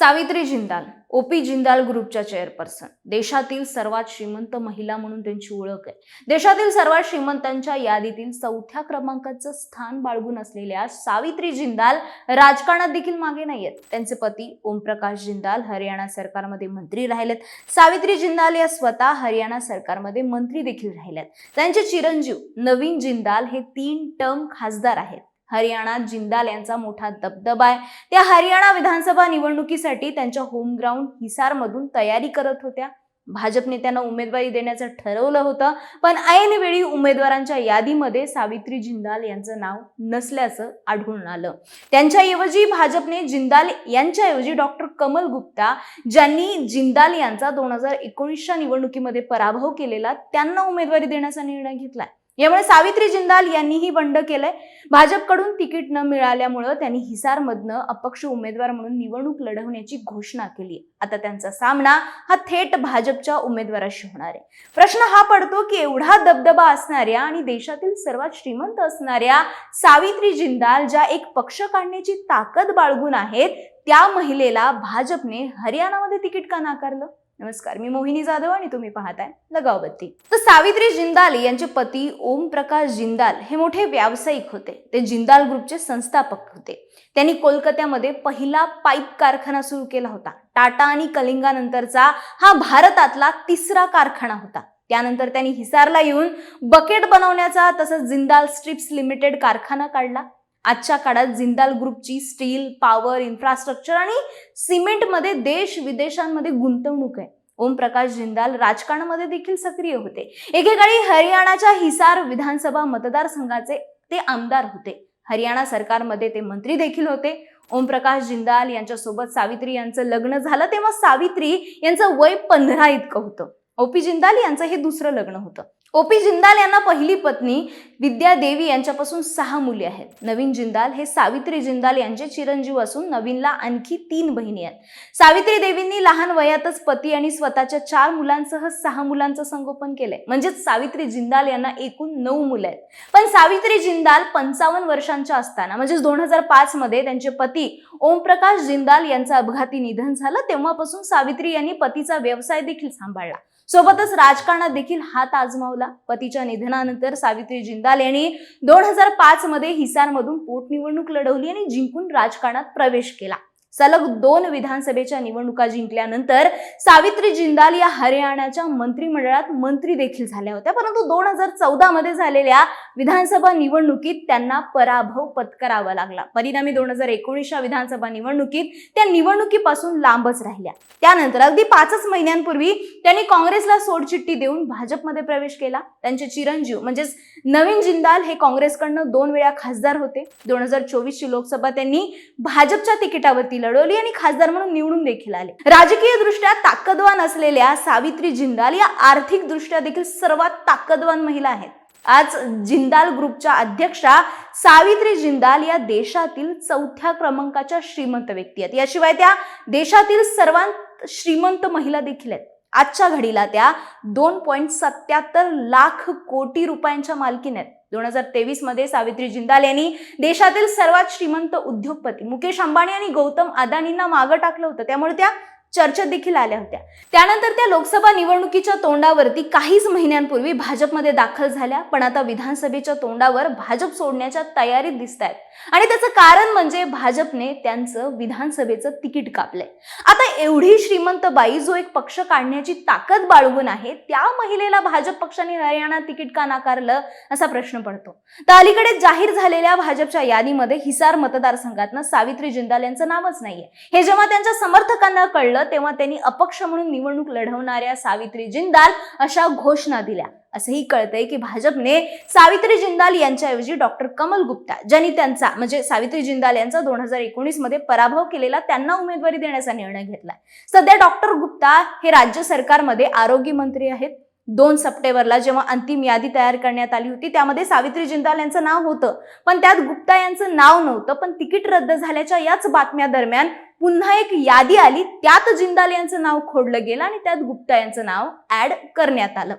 Savitri Jindal OP Jindal ग्रुपच्या chairperson देशातील सर्वात श्रीमंत महिला म्हणून त्यांची ओळख आहे. देशातील सर्वात श्रीमंतांच्या यादीतील चौथ्या क्रमांकाचं स्थान बाळगून असलेल्या सावित्री जिंदाल राजकारणात देखील मागे नाहीयेत. त्यांचे पती ओमप्रकाश जिंदाल हरियाणा सरकारमध्ये मंत्री राहिलेत. सावित्री जिंदाल या स्वतः हरियाणा सरकारमध्ये मंत्री देखील राहिल्यात. त्यांचे चिरंजीव नवीन जिंदाल हे तीन टर्म खासदार आहेत. हरियाणात जिंदाल यांचा मोठा दबदबा आहे. त्या हरियाणा विधानसभा निवडणुकीसाठी त्यांच्या होम ग्राउंड हिसारमधून तयारी करत होत्या. भाजप नेत्यांना उमेदवारी देण्याचं ठरवलं होतं. पण ऐनवेळी उमेदवारांच्या यादीमध्ये सावित्री जिंदाल यांचं नाव नसल्याचं आढळून आलं. त्यांच्याऐवजी भाजपने जिंदाल यांच्याऐवजी डॉक्टर कमल गुप्ता ज्यांनी जिंदाल यांचा दोन हजार एकोणीसच्या निवडणुकीमध्ये पराभव केलेला त्यांना उमेदवारी देण्याचा निर्णय घेतलाय. यामुळे सावित्री जिंदाल यांनीही बंड केलंय. भाजपकडून तिकीट न मिळाल्यामुळं त्यांनी हिसारमधनं अपक्ष उमेदवार म्हणून निवडणूक लढवण्याची घोषणा केली. आता त्यांचा सामना हा थेट भाजपच्या उमेदवाराशी होणार आहे. प्रश्न हा पडतो की एवढा दबदबा असणाऱ्या आणि देशातील सर्वात श्रीमंत असणाऱ्या सावित्री जिंदाल ज्या एक पक्ष काढण्याची ताकद बाळगून आहेत त्या महिलेला भाजपने हरियाणामध्ये तिकीट का नाकारलं? नमस्कार मी मोहिनी जाधव आणि तुम्ही पाहताय लगावबत्ती. तर सावित्री जिंदाल यांचे पती ओम प्रकाश जिंदाल हे मोठे व्यावसायिक होते. ते जिंदाल ग्रुपचे संस्थापक होते. त्यांनी कोलकात्यामध्ये पहिला पाईप कारखाना सुरू केला होता. टाटा आणि कलिंगानंतरचा हा भारतातला तिसरा कारखाना होता. त्यानंतर त्यांनी हिसारला येऊन बकेट बनवण्याचा तसंच जिंदाल स्ट्रिप्स लिमिटेड कारखाना काढला. आजच्या काळात जिंदाल ग्रुपची स्टील पॉवर इन्फ्रास्ट्रक्चर आणि सिमेंटमध्ये देश विदेशांमध्ये गुंतवणूक आहे. ओमप्रकाश जिंदाल राजकारणामध्ये देखील सक्रिय होते. एकेकाळी हरियाणाच्या हिसार विधानसभा मतदारसंघाचे ते आमदार होते. हरियाणा सरकारमध्ये ते मंत्री देखील होते. ओमप्रकाश जिंदाल यांच्यासोबत सावित्री यांचं लग्न झालं तेव्हा सावित्री यांचं वय पंधरा इतकं होतं. ओपी जिंदाल यांचं हे दुसरं लग्न होतं. ओपी जिंदाल यांना पहिली पत्नी विद्या देवी यांच्यापासून सहा मुली आहेत. नवीन जिंदाल हे सावित्री जिंदाल यांचे चिरंजीव असून नवीनला आणखी तीन बहिणी आहेत. सावित्री देवींनी लहान वयातच पती आणि स्वतःच्या चार मुलांसह सहा मुलांचं संगोपन केलंय. म्हणजेच सावित्री जिंदाल यांना एकूण नऊ मुलं आहेत. पण सावित्री जिंदाल पंचावन्न वर्षांच्या असताना म्हणजेच दोन हजार पाच मध्ये त्यांचे पती ओमप्रकाश जिंदाल यांचं अपघाती निधन झालं. तेव्हापासून सावित्री यांनी पतीचा व्यवसाय देखील सांभाळला. सोबतच राजकारणात देखील हात आजमावला. पतीच्या निधनानंतर सावित्री जिंदाल यांनी दोन हजार पाच मध्ये हिसारमधून पोटनिवडणूक लढवली आणि जिंकून राजकारणात प्रवेश केला. सलग दोन विधानसभेच्या निवडणुका जिंकल्यानंतर सावित्री जिंदाल या हरियाणाच्या मंत्रिमंडळात मंत्री देखील झाल्या होत्या. परंतु दोन हजार चौदा मध्ये झालेल्या विधानसभा निवडणुकीत त्यांना पराभव पत्करावा लागला. परिणामी दोन हजार एकोणीसच्या विधानसभा निवडणुकीत त्या निवडणुकीपासून लांबच राहिल्या. त्यानंतर अगदी पाचच महिन्यांपूर्वी त्यांनी काँग्रेसला सोडचिठ्ठी देऊन भाजपमध्ये प्रवेश केला. त्यांचे चिरंजीव म्हणजेच नवीन जिंदाल हे काँग्रेसकडनं दोन वेळा खासदार होते. दोन हजार चोवीसची लोकसभा त्यांनी भाजपच्या तिकिटावरती लढवली आणि खासदार म्हणून निवडून देखील आले. राजकीय दृष्ट्या ताकदवान असलेल्या सावित्री जिंदाल या आर्थिक दृष्ट्या देखील सर्वात ताकदवान महिला आहेत. आज जिंदाल ग्रुपच्या अध्यक्षा सावित्री जिंदाल या देशातील चौथ्या क्रमांकाच्या श्रीमंत व्यक्ती आहेत. याशिवाय त्या देशातील सर्वात श्रीमंत महिला देखील आहेत. आजच्या घडीला त्या दोन पॉईंट सत्याहत्तर लाख कोटी रुपयांच्या मालकीन आहेत. दोन हजार तेवीसमध्ये सावित्री जिंदाल यांनी देशातील सर्वात श्रीमंत उद्योगपती मुकेश अंबानी आणि गौतम अदानींना मागं टाकलं होतं. त्यामुळे त्या चर्चेत देखील आल्या होत्या. त्यानंतर त्या लोकसभा निवडणुकीच्या तोंडावरती काहीच महिन्यांपूर्वी भाजपमध्ये दाखल झाल्या पण आता विधानसभेच्या तोंडावर भाजप सोडण्याच्या तयारीत दिसत आहेत आणि त्याचं कारण म्हणजे भाजपने त्यांचं विधानसभेचं तिकीट कापलंय. आता एवढी श्रीमंत बाई जो एक पक्ष काढण्याची ताकद बाळगून आहे त्या महिलेला भाजप पक्षाने हरियाणा तिकीट का नाकारलं असा प्रश्न पडतो. तर अलीकडे जाहीर झालेल्या भाजपच्या यादीमध्ये हिसार मतदारसंघातनं सावित्री जिंदाल यांचं नावच नाहीये. हे जेव्हा त्यांच्या समर्थकांना कळलं तेव्हा त्यांनी अपक्ष म्हणून निवडणूक लढवणाऱ्या सावित्री जिंदाल अशा घोषणा दिल्या. असंही कळतंय की भाजपने सावित्री जिंदाल यांच्याऐवजी डॉक्टर कमल गुप्ता ज्यांनी त्यांचा म्हणजे सावित्री जिंदाल यांचा दोन हजार एकोणीसमध्ये पराभव केलेला त्यांना उमेदवारी देण्याचा निर्णय घेतलाय. सध्या डॉक्टर गुप्ता हे राज्य सरकारमध्ये आरोग्य मंत्री आहेत. दोन सप्टेंबरला जेव्हा अंतिम यादी तयार करण्यात आली होती त्यामध्ये सावित्री जिंदाल यांचं नाव होतं. पण त्यात गुप्ता यांचं नाव नव्हतं पण तिकीट रद्द झाल्याच्या याच बातम्या दरम्यान पुन्हा एक यादी आली. त्यात जिंदाल यांचं नाव खोडलं गेलं आणि त्यात गुप्ता यांचं नाव ऍड करण्यात आलं.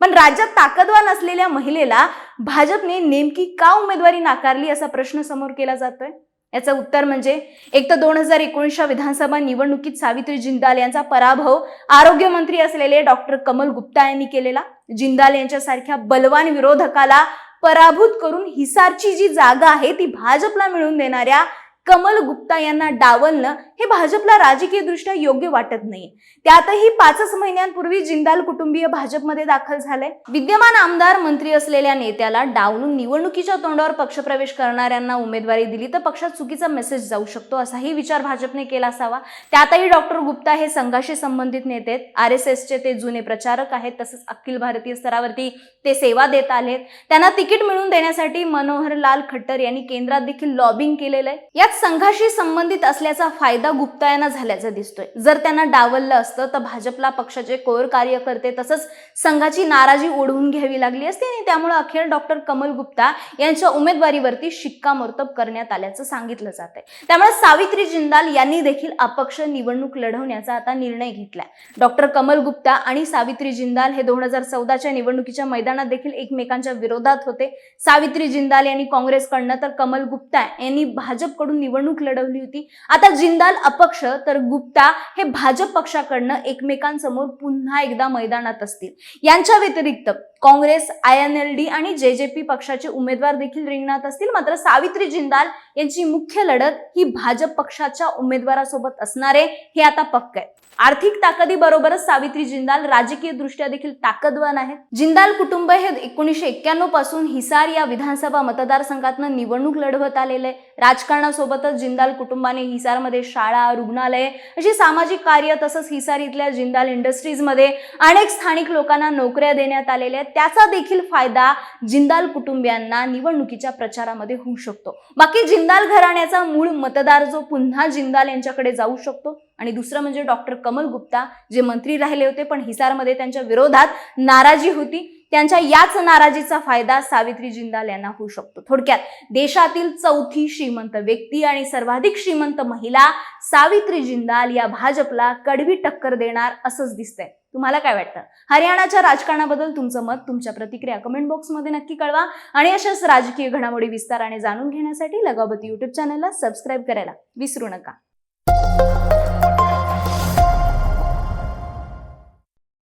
पण राज्यात ताकदवान असलेल्या महिलेला भाजपने नेमकी का उमेदवारी नाकारली असा प्रश्न समोर केला जातोय? याचं उत्तर म्हणजे एक तर दोन हजार एकोणीसच्या विधानसभा निवडणुकीत सावित्री जिंदाल यांचा पराभव आरोग्यमंत्री असलेले डॉक्टर कमल गुप्ता यांनी केलेला. जिंदाल यांच्यासारख्या बलवान विरोधकाला पराभूत करून हिसारची जी जागा आहे ती भाजपला मिळवून देणाऱ्या कमल गुप्ता यांना डावलणं हे भाजपला राजकीयदृष्ट्या योग्य वाटत नाही त्यातही पाचच महिन्यांपूर्वी जिंदाल कुटुंबीय भाजपमध्ये दाखल झाले विद्यमान आमदार मंत्री असलेल्या नेत्याला डावलून निवडणुकीच्या तोंडावर पक्षप्रवेश करणाऱ्यांना उमेदवारी दिली तर पक्षात चुकीचा मेसेज जाऊ शकतो असाही विचार भाजपने केला असावा. त्यातही डॉक्टर गुप्ता हे संघाशी संबंधित नेते आहेत. आर एस एसचे ते जुने प्रचारक आहेत तसंच अखिल भारतीय स्तरावरती ते सेवा देत आलेत. त्यांना तिकीट मिळवून देण्यासाठी मनोहरलाल खट्टर यांनी केंद्रात देखील लॉबिंग केलेलं आहे. बऱ्याच संघाशी संबंधित असल्याचा फायदा गुप्ता यांना दिसतोय. जर त्यांना डावललं असतं तर भाजपला पक्षाचे कोर कार्यकर्ते तसंच संघाची नाराजी ओढवून घ्यावी लागली असती आणि त्यामुळे अखेर डॉक्टर कमल गुप्ता यांच्या उमेदवारीवरती शिक्कामोर्तब करण्यात आल्याचं सांगितलं जात आहे त्यामुळे सावित्री जिंदाल यांनी देखील अपक्ष निवडणूक लढवण्याचा आता निर्णय घेतलाय. डॉक्टर कमल गुप्ता आणि सावित्री जिंदाल हे दोन हजार चौदाच्या निवडणुकीच्या मैदानात देखील एकमेकांच्या विरोधात होते. सावित्री जिंदाल यांनी काँग्रेसकडनं तर कमल गुप्ता यांनी भाजपकडून निवडणूक लढवली होती. आता जिंदाल अपक्ष तर गुप्ता हे भाजप पक्षाकडनं एकमेकांसमोर पुन्हा एकदा मैदानात असतील. यांच्या व्यतिरिक्त Congress I N L D आणि जे जे पी पक्षाचे उमेदवार देखील रिंगणात असतील. मात्र सावित्री जिंदाल यांची मुख्य लढत ही भाजप पक्षाच्या उमेदवारासोबत असणारे हे आता पक्क आहे. आर्थिक ताकदीबरोबरच सावित्री जिंदाल राजकीय दृष्ट्या देखील ताकदवान आहेत. जिंदाल कुटुंब हे एकोणीसशे एक्क्याण्णवपासून हिसार या विधानसभा मतदारसंघातनं निवडणूक लढवत आलेले राजकारणासोबतच जिंदाल कुटुंबाने हिसारमध्ये शाळा रुग्णालये अशी सामाजिक कार्य तसंच हिसार इथल्या जिंदाल इंडस्ट्रीजमध्ये अनेक स्थानिक लोकांना नोकऱ्या देण्यात आलेल्या आहेत. त्याचा देखील फायदा जिंदाल कुटुंबियांना निवडणुकीच्या प्रचारामध्ये होऊ शकतो. बाकी जिंदाल घराण्याचा मूळ मतदार जो पुन्हा जिंदाल यांच्याकडे जाऊ शकतो? आणि दुसरं म्हणजे डॉक्टर कमल गुप्ता जे मंत्री राहिले होते पण हिसारमध्ये त्यांच्या विरोधात नाराजी होती. त्यांच्या याच नाराजीचा फायदा सावित्री जिंदाल यांना होऊ शकतो. थोडक्यात देशातील चौथी श्रीमंत व्यक्ती आणि सर्वाधिक श्रीमंत महिला सावित्री जिंदाल या भाजपला कडवी टक्कर देणार असंच दिसतंय. तुम्हाला काय वाटतं? हरियाणाच्या राजकारणाबद्दल तुमचं मत तुमच्या प्रतिक्रिया कमेंट बॉक्समध्ये नक्की कळवा. आणि अशाच राजकीय घडामोडी विस्ताराने जाणून घेण्यासाठी लगावती युट्यूब चॅनलला सबस्क्राईब करायला विसरू नका.